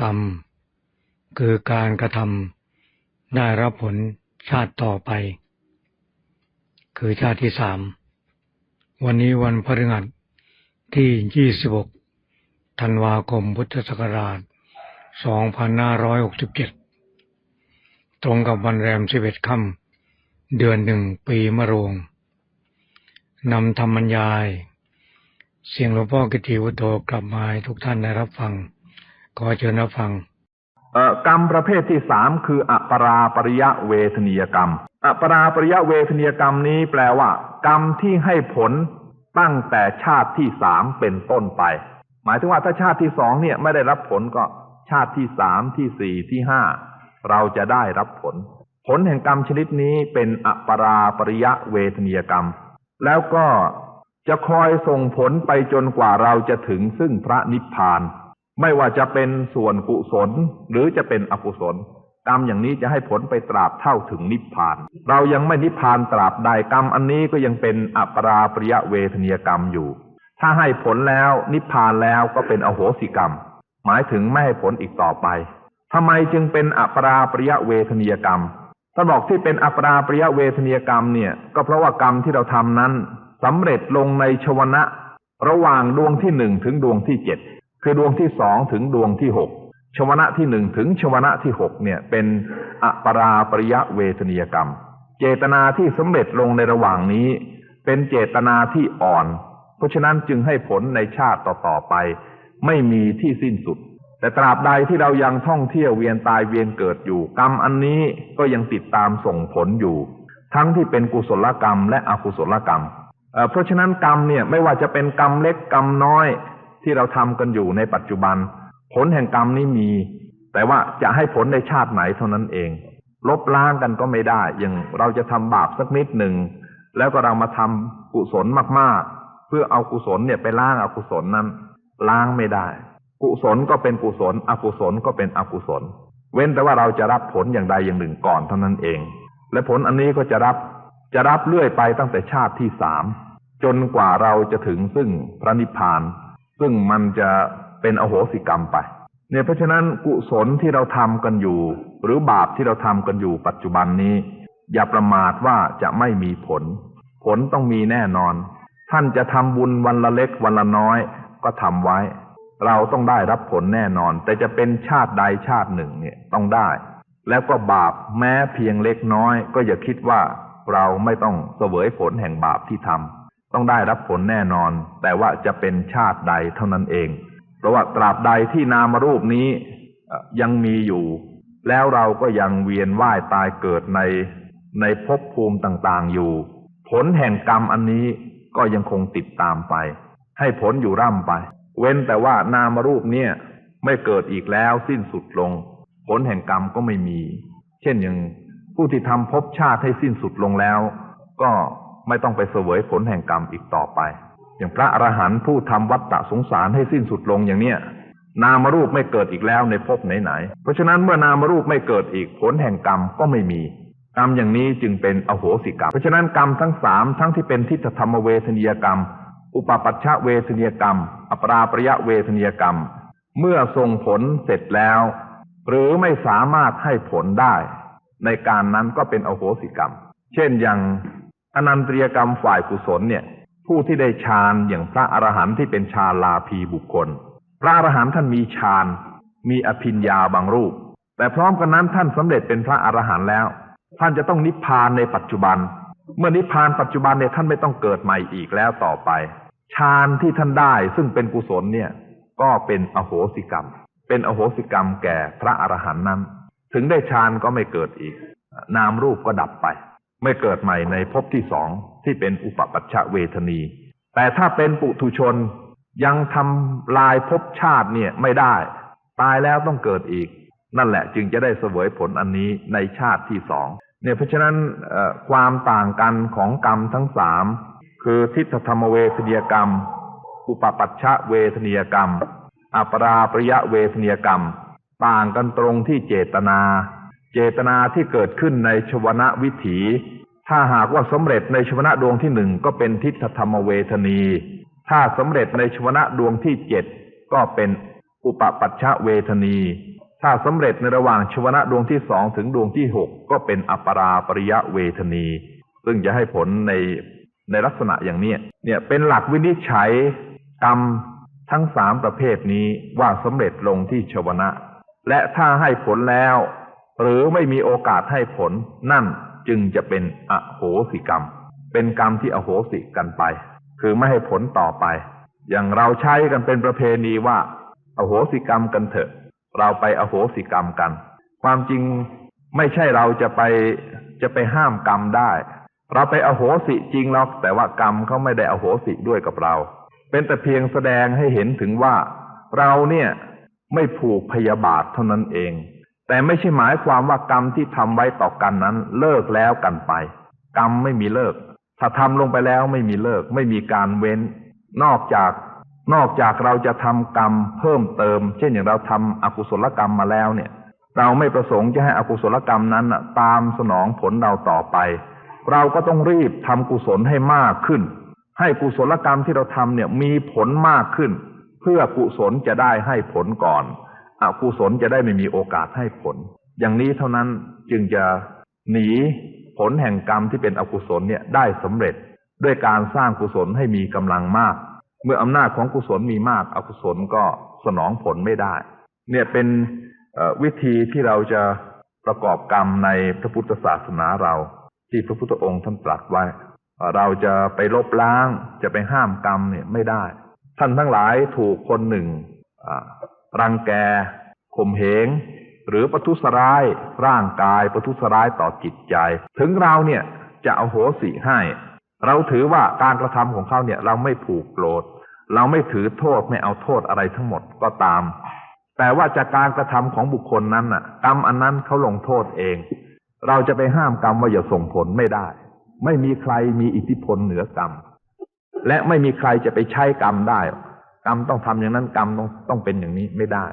กรรม คือการกระทำได้รับผลชาติต่อไป คือชาติที่สามวันนี้วันพฤหัสที่ 26 ธันวาคมพุทธศักราช 2567 ตรงกับวันแรม 11 ค่ำเดือนหนึ่งปีมะโรงนำธรรมบรรยาย เสียงหลวงพ่อกิติวุฒโธกลับมาให้ทุกท่านได้รับฟัง ขอเชิญรับฟังกรรมประเภทที่สามคืออัปราปริยะเวทนียกรรม อัปราปริยะเวทนียกรรมนี้แปลว่า กรรมที่ให้ผลตั้งแต่ชาติที่สามเป็นต้นไป หมายถึงว่าถ้าชาติที่สองเนี่ยไม่ได้รับผลก็ชาติที่สามที่สี่ที่ห้าเราจะได้รับผล ผลแห่งกรรมชนิดนี้เป็นอัปราปริยะเวทนียกรรม แล้วก็จะคอยส่งผลไปจนกว่าเราจะถึงซึ่งพระนิพพาน ไม่ว่าจะเป็นส่วนกุศลหรือจะเป็นอกุศล กรรมอย่างนี้จะให้ผลไปตราบเท่าถึงนิพพาน เรายังไม่นิพพานตราบใดกรรมอันนี้ก็ยังเป็นอัปราปริยะเวทนียกรรมอยู่ ถ้าให้ผลแล้วนิพพานแล้วก็เป็นอโหสิกรรม หมายถึงไม่ให้ผลอีกต่อไปทำไมจึงเป็นอัปราปริยะเวทนียกรรมท่านบอกที่เป็นอัปราปริยะเวทนียกรรมเนี่ย ก็เพราะว่ากรรมที่เราทำนั้นสำเร็จลงในชวนะ ระหว่างดวงที่หนึ่งถึงดวงที่เจ็ด คือดวงที่สองถึงดวงที่หกชวนะที่หนึ่งถึงชวนะที่หกเนี่ยเป็นอปราปริยะเวทนียกรรม เจตนาที่สำเร็จลงในระหว่างนี้ เป็นเจตนาที่อ่อน เพราะฉะนั้นจึงให้ผลในชาติต่อๆไป ไม่มีที่สิ้นสุด แต่ตราบใดที่เรายังท่องเที่ยวเวียนตายเวียนเกิดอยู่ กรรมอันนี้ก็ยังติดตามส่งผลอยู่ ทั้งที่เป็นกุศลกรรมและอกุศลกรรมเเพราะฉะนั้นกรรมเนี่ยไม่ว่าจะเป็นกรรมเล็กกรรมน้อย ที่เราทำกันอยู่ในปัจจุบัน ผลแห่งกรรมนี้มี แต่ว่าจะให้ผลในชาติไหนเท่านั้นเอง ลบล้างกันก็ไม่ได้ อย่างเราจะทำบาปสักนิดหนึ่ง แล้วก็เรามาทำกุศลมากๆ เพื่อเอากุศลเนี่ยไปล้างอากุศลนั้น ล้างไม่ได้ กุศลก็เป็นกุศล อกุศลก็เป็นอกุศล เว้นแต่ว่าเราจะรับผลอย่างใดอย่างหนึ่งก่อนเท่านั้นเอง และผลอันนี้ก็จะรับจะรับเรื่อยไปตั้งแต่ชาติที่สามจนกว่าเราจะถึงซึ่งพระนิพพาน ซึ่งมันจะเป็นอโหสิกรรมไป เนี่ยเพราะฉะนั้นกุศลที่เราทำกันอยู่ หรือบาปที่เราทำกันอยู่ปัจจุบันนี้ อย่าประมาทว่าจะไม่มีผล ผลต้องมีแน่นอน ท่านจะทำบุญวันละเล็กวันละน้อยก็ทำไว้ เราต้องได้รับผลแน่นอน แต่จะเป็นชาติใดชาติหนึ่งเนี่ยต้องได้ แล้วก็บาปแม้เพียงเล็กน้อย ก็อย่าคิดว่าเราไม่ต้องเสวยผลแห่งบาปที่ทำ ต้องได้รับผลแน่นอน แต่ว่าจะเป็นชาติใดเท่านั้นเอง เพราะว่าตราบใดที่นามรูปนี้ยังมีอยู่ แล้วเราก็ยังเวียนว่ายตายเกิดในในภพภูมิต่างๆอยู่ ผลแห่งกรรมอันนี้ก็ยังคงติดตามไป ให้ผลอยู่ร่ำไป เว้นแต่ว่านามรูปเนี่ยไม่เกิดอีกแล้วสิ้นสุดลง ผลแห่งกรรมก็ไม่มี เช่นอย่างผู้ที่ทำภพชาติให้สิ้นสุดลงแล้ว ก็ ไม่ต้องไปเสวยผลแห่งกรรมอีกต่อไป อย่างพระอรหันต์ผู้ทำวัฏฏะสงสารให้สิ้นสุดลงอย่างเนี้ยนามรูปไม่เกิดอีกแล้วในภพไหนๆ เพราะฉะนั้นเมื่อนามรูปไม่เกิดอีกผลแห่งกรรมก็ไม่มี กรรมอย่างนี้จึงเป็นอโหสิกรรม เพราะฉะนั้นกรรมทั้งสามทั้งที่เป็นทิฏฐธรรมเวทนียกรรม อุปปัชชะเวทนียกรรม อปราปริยะเวทนียกรรม เมื่อส่งผลเสร็จแล้ว หรือไม่สามารถให้ผลได้ ในการนั้นก็เป็นอโหสิกรรม เช่นอย่าง อนันตริยกรรมฝ่ายกุศลเนี่ย ผู้ที่ได้ฌานอย่างพระอรหันต์ที่เป็นฌานลาภีบุคคล พระอรหันต์ท่านมีฌานมีอภิญญาบางรูป แต่พร้อมกันนั้นท่านสำเร็จเป็นพระอรหันต์แล้ว ท่านจะต้องนิพพานในปัจจุบัน เมื่อนิพพานปัจจุบันเนี่ยท่านไม่ต้องเกิดใหม่อีกแล้วต่อไปฌานที่ท่านได้ซึ่งเป็นกุศลเนี่ย ก็เป็นอโหสิกรรม เป็นอโหสิกรรมแก่พระอรหันต์นั้น ถึงได้ฌานก็ไม่เกิดอีก นามรูปก็ดับไป ไม่เกิดใหม่ในภพที่สองที่เป็นอุปปัชชะเวทนี แต่ถ้าเป็นปุถุชนยังทำลายภพชาติเนี่ยไม่ได้ ตายแล้วต้องเกิดอีก นั่นแหละจึงจะได้เสวยผลอันนี้ในชาติที่สองเนี่ยเพราะฉะนั้นความต่างกันของกรรมทั้งสามคือทิฏฐธรรมเวทนียกรรม อุปปัชชะเวทนียกรรม อัปราปริยะเวทนียกรรม ต่างกันตรงที่เจตนา เจตนาที่เกิดขึ้นในชวนะวิถี ถ้าหากว่าสำเร็จในชวนะดวงที่หนึ่งก็เป็นทิฏฐธรรมเวทนี ถ้าสำเร็จในชวนะดวงที่เจ็ดก็เป็นอุปปัชชะเวทนี ถ้าสำเร็จในระหว่างชวนะดวงที่สองถึงดวงที่หกก็เป็นอัปปราปริยะเวทนี ซึ่งจะให้ผลในในลักษณะอย่างนี้เนี่ยเป็นหลักวินิจฉัยกรรมทั้งสามประเภทนี้ว่าสำเร็จลงที่ชวนะ และถ้าให้ผลแล้ว หรือไม่มีโอกาสให้ผลนั่น จึงจะเป็นอโหสิกรรม เป็นกรรมที่อโหสิกันไป คือไม่ให้ผลต่อไป อย่างเราใช้กันเป็นประเพณีว่าอโหสิกรรมกันเถอะ เราไปอโหสิกรรมกัน ความจริงไม่ใช่เราจะไปจะไปห้ามกรรมได้ เราไปอโหสิจริงหรอกแต่ว่ากรรมเขาไม่ได้อโหสิด้วยกับเรา เป็นแต่เพียงแสดงให้เห็นถึงว่า เราเนี่ยไม่ผูกพยาบาทเท่านั้นเอง แต่ไม่ใช่หมายความว่ากรรมที่ทำไว้ต่อกันนั้น เลิกแล้วกันไป กรรมไม่มีเลิก ถ้าทำลงไปแล้วไม่มีเลิก ไม่มีการเว้น นอกจากนอกจากเราจะทำกรรมเพิ่มเติม เช่นอย่างเราทำอกุศลกรรมมาแล้วเนี่ย เราไม่ประสงค์จะให้อกุศลกรรมนั้นตามสนองผลเราต่อไป เราก็ต้องรีบทำกุศลให้มากขึ้น ให้กุศลกรรมที่เราทำเนี่ยมีผลมากขึ้น เพื่อกุศลจะได้ให้ผลก่อน อกุศลจะได้ไม่มีโอกาสให้ผล อย่างนี้เท่านั้นจึงจะหนีผลแห่งกรรมที่เป็นอกุศลเนี่ยได้สำเร็จด้วยการสร้างกุศลให้มีกำลังมาก เมื่ออำนาจของกุศลมีมากอกุศลก็สนองผลไม่ได้ เนี่ยเป็นวิธีที่เราจะประกอบกรรมในพระพุทธศาสนาเรา ที่พระพุทธองค์ท่านตรัสไว้ เราจะไปลบล้างจะไปห้ามกรรมเนี่ยไม่ได้ ท่านทั้งหลายถูกคนหนึ่ง รังแกข่มเหง หรือประทุษร้ายร่างกายประทุษร้ายต่อจิตใจ ถึงเราเนี่ยจะเอาโหสิให้ เราถือว่าการกระทำของเขาเนี่ยเราไม่ผูกโกรธเราไม่ถือโทษไม่เอาโทษอะไรทั้งหมดก็ตาม แต่ว่าจากการกระทำของบุคคลนั้นน่ะ กรรมอันนั้นเขาลงโทษเอง เราจะไปห้ามกรรมว่าอย่าส่งผลไม่ได้ ไม่มีใครมีอิทธิพลเหนือกรรม และไม่มีใครจะไปใช้กรรมได้ กรรมต้องทำอย่างนั้นกรรมต้องต้องเป็นอย่างนี้ไม่ได้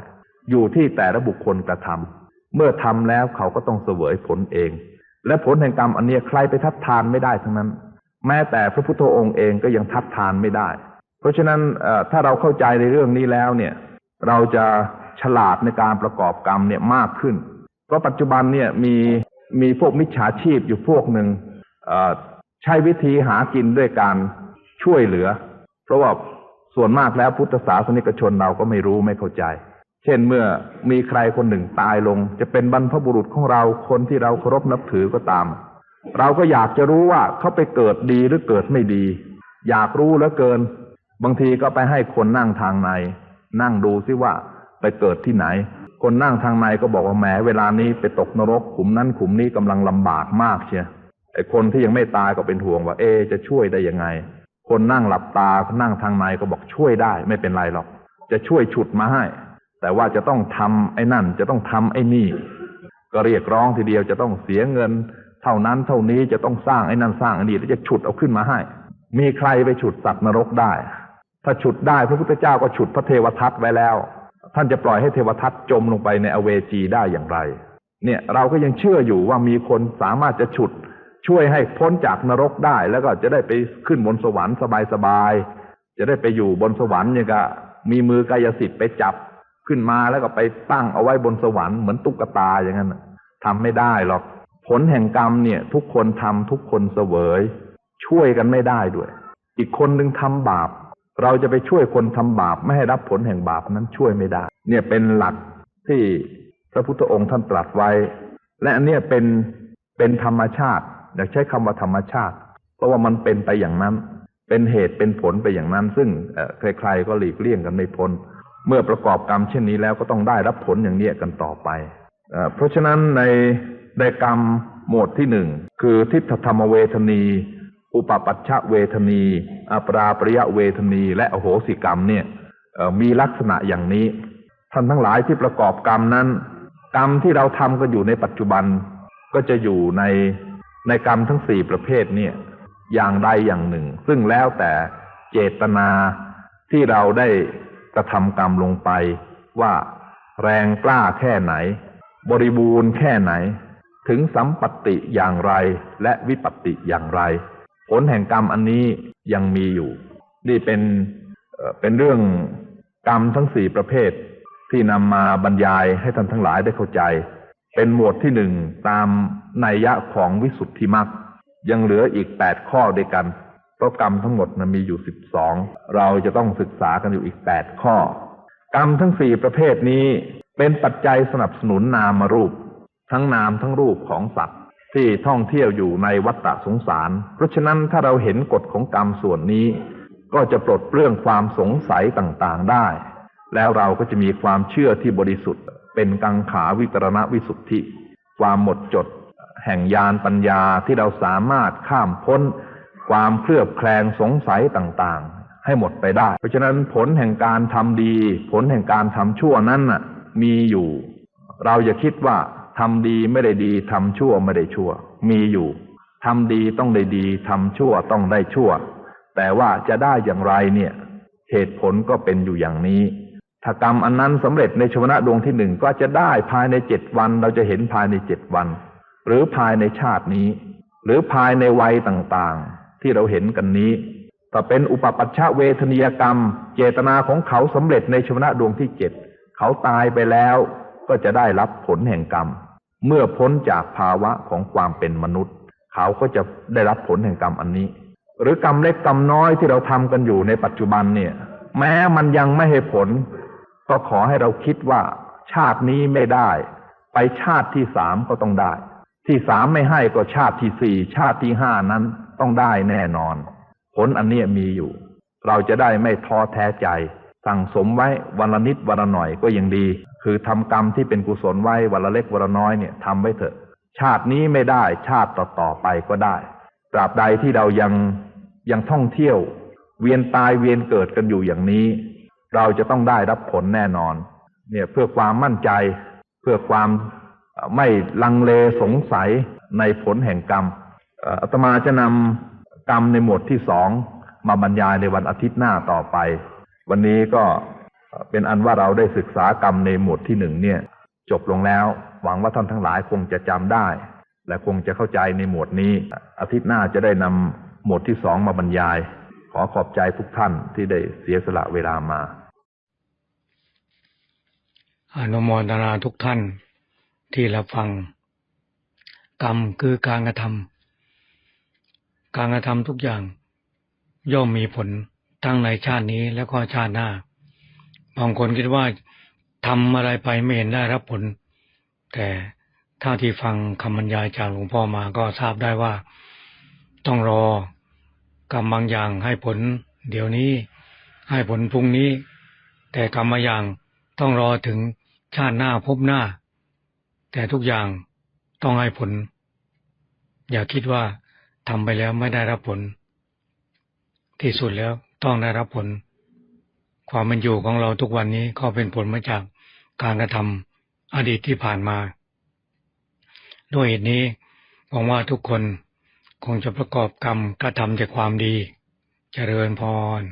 อยู่ที่แต่ละบุคคลกระทำเมื่อทำแล้วเขาก็ต้องเสวยผลเอง และผลแห่งกรรมอันนี้ใครไปทัดทานไม่ได้ทั้งนั้น แม้แต่พระพุทธองค์เองก็ยังทัดทานไม่ได้ เพราะฉะนั้นถ้าเราเข้าใจในเรื่องนี้แล้วเนี่ย เราจะฉลาดในการประกอบกรรมเนี่ยมากขึ้น เพราะปัจจุบันเนี่ยมีมีพวกมิจฉาชีพอยู่พวกหนึ่งใช้วิธีหากินด้วยการช่วยเหลือ เพราะว่า ส่วนมากแล้วพุทธศาสนิกชนเราก็ไม่รู้ไม่เข้าใจ เช่นเมื่อมีใครคนหนึ่งตายลง จะเป็นบรรพบุรุษของเราคนที่เราเคารพนับถือก็ตาม เราก็อยากจะรู้ว่าเขาไปเกิดดีหรือเกิดไม่ดี อยากรู้เหลือเกิน บางทีก็ไปให้คนนั่งทางใน นั่งดูซิว่าไปเกิดที่ไหน คนนั่งทางในก็บอกว่าแหมเวลานี้ไปตกนรกขุมนั้นขุมนี้กำลังลำบากมากเชียไอ้คนที่ยังไม่ตายก็เป็นห่วงว่า เอ จะช่วยได้ยังไง คนนั่งหลับตานั่งทางในก็บอกช่วยได้ ไม่เป็นไรหรอก จะช่วยฉุดมาให้ แต่ว่าจะต้องทำไอ้นั่น จะต้องทำไอ้นี่ ก็เรียกร้องทีเดียวจะต้องเสียเงิน เท่านั้นเท่านี้จะต้องสร้างไอ้นั่นสร้างไอ้นี่แล้วจะฉุดเอาขึ้นมาให้ มีใครไปฉุดสัตว์นรกได้ ถ้าฉุดได้พระพุทธเจ้าก็ฉุดพระเทวทัตไว้แล้ว ท่านจะปล่อยให้เทวทัตจมลงไปในอเวจีได้อย่างไร เนี่ยเราก็ยังเชื่ออยู่ว่ามีคนสามารถจะฉุด ช่วยให้พ้นจากนรกได้ แล้วก็จะได้ไปขึ้นบนสวรรค์สบายๆ จะได้ไปอยู่บนสวรรค์เนี่ยก็มีมือกายสิทธิ์ไปจับขึ้นมาแล้วก็ไปตั้งเอาไว้บนสวรรค์เหมือนตุ๊กตาอย่างนั้นน่ะทำไม่ได้หรอก ผลแห่งกรรมเนี่ย ทุกคนทำทุกคนเสวย ช่วยกันไม่ได้ด้วย อีกคนหนึ่งทำบาป เราจะไปช่วยคนทำบาปไม่ให้รับผลแห่งบาปนั้นช่วยไม่ได้ เนี่ยเป็นหลักที่พระพุทธองค์ท่านตรัสไว้ และอันเนี้ยเป็นเป็นธรรมชาติ อยากใช้คำว่าธรรมชาติ เพราะว่ามันเป็นไปอย่างนั้น เป็นเหตุเป็นผลไปอย่างนั้น ซึ่งใครๆก็หลีกเลี่ยงกันไม่พ้น เมื่อประกอบกรรมเช่นนี้แล้วก็ต้องได้รับผลอย่างนี้กันต่อไปเอเพราะฉะนั้นในในกรรมหมวดที่หนึ่งคือทิฏฐธรรมเวทนี อุปปัชชะเวทนี อปราปริยะเวทนี และอโหสิกรรมเนี่ยมีลักษณะอย่างนี้ ท่านทั้งหลายที่ประกอบกรรมนั้น กรรมที่เราทำกันอยู่ในปัจจุบันก็จะอยู่ใน ในกรรมทั้งสี่ประเภทเนี่ยอย่างใดอย่างหนึ่ง ซึ่งแล้วแต่เจตนาที่เราได้กระทำกรรมลงไปว่าแรงกล้าแค่ไหน บริบูรณ์แค่ไหน ถึงสัมปติอย่างไรและวิปติอย่างไร ผลแห่งกรรมอันนี้ยังมีอยู่ นี่เป็นเอ่อเป็นเรื่องกรรมทั้งสี่ประเภท ที่นำมาบรรยายให้ท่านทั้งหลายได้เข้าใจ เป็นหมวดที่หนึ่งตาม นัยยะของวิสุทธิมรรคยังเหลืออีกแปดข้อด้วยกันเพราะกรรมทั้งหมดนะมีอยู่สิบสองเราจะต้องศึกษากันอยู่อีกแปดข้อ กรรมทั้งสี่ประเภทนี้เป็นปัจจัยสนับสนุนนามรูป ทั้งนามทั้งรูปของสัตว์ที่ท่องเที่ยวอยู่ในวัฏฏะสงสาร เพราะฉะนั้นถ้าเราเห็นกฎของกรรมส่วนนี้ ก็จะปลดเปลื้องความสงสัยต่างๆได้ แล้วเราก็จะมีความเชื่อที่บริสุทธิ์ เป็นกังขาวิตรณวิสุทธิ ความหมดจด แห่งญาณปัญญาที่เราสามารถข้ามพ้น ความเคลือบแคลงสงสัยต่างๆ ให้หมดไปได้ เพราะฉะนั้นผลแห่งการทำดี ผลแห่งการทำชั่วนั้นน่ะมีอยู่ เราอย่าคิดว่าทำดีไม่ได้ดีทำชั่วไม่ได้ชั่ว มีอยู่ทำดีต้องได้ดีทำชั่วต้องได้ชั่ว แต่ว่าจะได้อย่างไรเนี่ย เหตุผลก็เป็นอยู่อย่างนี้ ถ้ากรรมอันนั้นสำเร็จในชวนะดวงที่หนึ่งก็จะได้ภายในเจ็ดวัน เราจะเห็นภายในเจ็ดวัน หรือภายในชาตินี้ หรือภายในวัยต่างๆ ที่เราเห็นกันนี้ถ้าเป็นอุปปัชชะเวทนียกรรม เจตนาของเขาสำเร็จในชวนะดวงที่เจ็ดเขาตายไปแล้วก็จะได้รับผลแห่งกรรม เมื่อพ้นจากภาวะของความเป็นมนุษย์ เขาก็จะได้รับผลแห่งกรรมอันนี้ หรือกรรมเล็กกรรมน้อยที่เราทำกันอยู่ในปัจจุบันเนี่ย แม้มันยังไม่ให้ผล ก็ขอให้เราคิดว่าชาตินี้ไม่ได้ ไปชาติที่สามก็ต้องได้ ที่สามไม่ให้ก็ชาติที่สี่ชาติที่ห้านั้นต้องได้แน่นอน ผลอันเนี้ยมีอยู่ เราจะได้ไม่ท้อแท้ใจ สั่งสมไว้วันละนิดวันละหน่อยก็ยังดี คือทำกรรมที่เป็นกุศลไว้วันละเล็กวันละน้อยเนี่ยทำไว้เถอะ ชาตินี้ไม่ได้ชาติต่อๆไปก็ได้ ตราบใดที่เรายังยังท่องเที่ยว เวียนตายเวียนเกิดกันอยู่อย่างนี้ เราจะต้องได้รับผลแน่นอน เนี่ยเพื่อความมั่นใจเพื่อความ ไม่ลังเลสงสัยในผลแห่งกรรมอาตมาจะนำกรรมในหมวดที่สองมาบรรยายในวันอาทิตย์หน้าต่อไป วันนี้ก็เป็นอันว่าเราได้ศึกษากรรมในหมวดที่หนึ่งเนี่ย จบลงแล้ว หวังว่าท่านทั้งหลายคงจะจำได้ และคงจะเข้าใจในหมวดนี้ อาทิตย์หน้าจะได้นำหมวดที่สองมาบรรยาย ขอขอบใจทุกท่านที่ได้เสียสละเวลามาอนุโมทนาทุกท่าน ที่รับฟัง กรรมคือการกระทำการกระทำทุกอย่าง ย่อมมีผลทั้งในชาตินี้และก็ชาติหน้า บางคนคิดว่าทำอะไรไปไม่เห็นได้รับผล แต่ถ้าที่ฟังคำบรรยายจากหลวงพ่อมาก็ทราบได้ว่า ต้องรอกรรมบางอย่างให้ผล เดี๋ยวนี้ให้ผลพรุ่งนี้ แต่กรรมบางอย่างต้องรอถึงชาติหน้าพบหน้า แต่ทุกอย่างต้องให้ผล อย่าคิดว่าทำไปแล้วไม่ได้รับผล ที่สุดแล้วต้องได้รับผล ความเป็นอยู่ของเราทุกวันนี้ก็เป็นผลมาจากการกระทำอดีตที่ผ่านมา ด้วยเหตุนี้หวังว่าทุกคนคงจะประกอบกรรมกระทำแต่ความดีเจริญพร